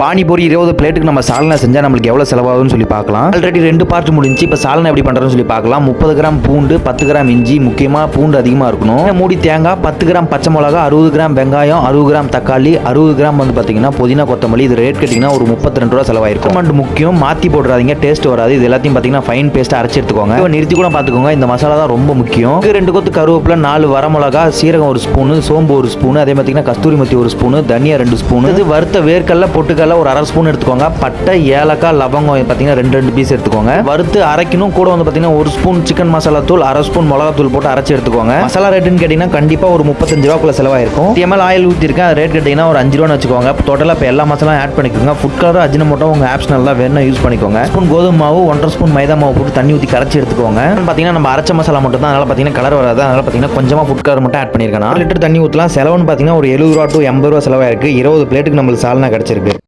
பானிபூரி இருபது பிளேட்டுக்கு நம்ம சால்னா செஞ்சால் நம்மளுக்கு எவ்வளோ செலவாகும்னு சொல்லி பார்க்கலாம். ஆல்ரெடி ரெண்டு பார்ட் முடிஞ்சு இப்போ சால்னா எப்படி பண்ணுறதுன்னு சொல்லி பார்க்கலாம். முப்பது கிராம் பூண்டு பத்து கிராம் இஞ்சி முக்கியமாக பூண்டு அதிகமாக இருக்கணும். மூடி தேங்காய் பத்து கிராம் பச்சை மிளகா அறுபது கிராம் வெங்காயம் அறுபது கிராம் தக்காளி அறுபது கிராம் வந்து பார்த்தீங்கன்னா புதினா கொத்தமல்லி. இது ரேட் கேட்டிங்கன்னா ஒரு முப்பத்தி ரெண்டு ரூபா செலவாயிருக்கும். அமௌண்ட் முக்கியம் மாற்றி போடுறாதீங்க டேஸ்ட் வராது. இது எல்லாத்தையும் பார்த்தீங்கன்னா ஃபைன் பேஸ்ட்டாக அரைச்சி எடுத்துக்கோங்க. இப்போ நிறுத்தி கூட பார்த்துக்கோங்க இந்த மசாலா தான் ரொம்ப முக்கியம். ரெண்டு கொத்து கருவேப்பிலை நாலு வர மிளகா சீரகம் ஒரு ஸ்பூனு சோம்பு ஒரு ஸ்பூனு அதே பார்த்தீங்கன்னா கஸ்தூரி மத்தி ஒரு ஸ்பூனு தனியா ரெண்டு ஸ்பூனு இது வறுத்த வேர்க்கடல பொட்டுக்கடல ஒரு அரை ஸ்பூன் எடுத்துக்கோங்க. பட்டை ஏலக்காய் லவங்கம் பார்த்தீங்கன்னா ரெண்டு ரெண்டு பீஸ் எடுத்துக்கோங்க. வறுத்து அரைக்கணும். கூட வந்து பார்த்தீங்கன்னா ஒரு ஸ்பூன் சிக்கன் மசாலா தூள் அரை ஸ்பூன் மிளகா தூள் போட்டு அரைச்சி எடுத்துக்கோங்க. மசாலா ரேட்டுன்னு கேட்டிங்கன்னா கண்டிப்பாக ஒரு முப்பத்தஞ்சு ரூபாக்குள்ள செலவாயிருக்கும். எம்எல் ஆயில் ஊற்றிருக்கேன் ரேட் கேட்டிங்கன்னா ஒரு அஞ்சு ரூபான்னு வச்சுக்கோங்க. டோட்டலாக இப்போ எல்லா மசாலா ஆட் பண்ணிக்கோங்க. ஃபுட் கலர் அஜினமோட்டோ உங்கள் ஆப்ஷனல் தான் வேணும் யூஸ் பண்ணிக்கோங்க. ஸ்பூன் கோதுமை மாவு ஒன்றரை ஸ்பூன் மைதா மாவு போட்டு தண்ணி ஊற்றி கரைச்சி எடுத்துக்கோங்க. பார்த்தீங்கன்னா நம்ம அரைச்ச மசாலா மட்டும் தான் அதனால் பார்த்தீங்கன்னா கலர் வராது. அதனால் பார்த்தீங்கன்னா கொஞ்சமாக ஃபுட் கலர் மட்டும் ஆட் பண்ணியிருக்கேன் நாலு லிட்டர் தண்ணி ஊற்றலாம் செலவுன்னு பார்த்தீங்கன்னா ஒரு எழுபது ரூபா டு எண்பது ரூபா செலவாயிருக்கு. இருபது பிளேட்டுக்கு நம்மளுக்கு சால்னா கிடச்சிருக்கு.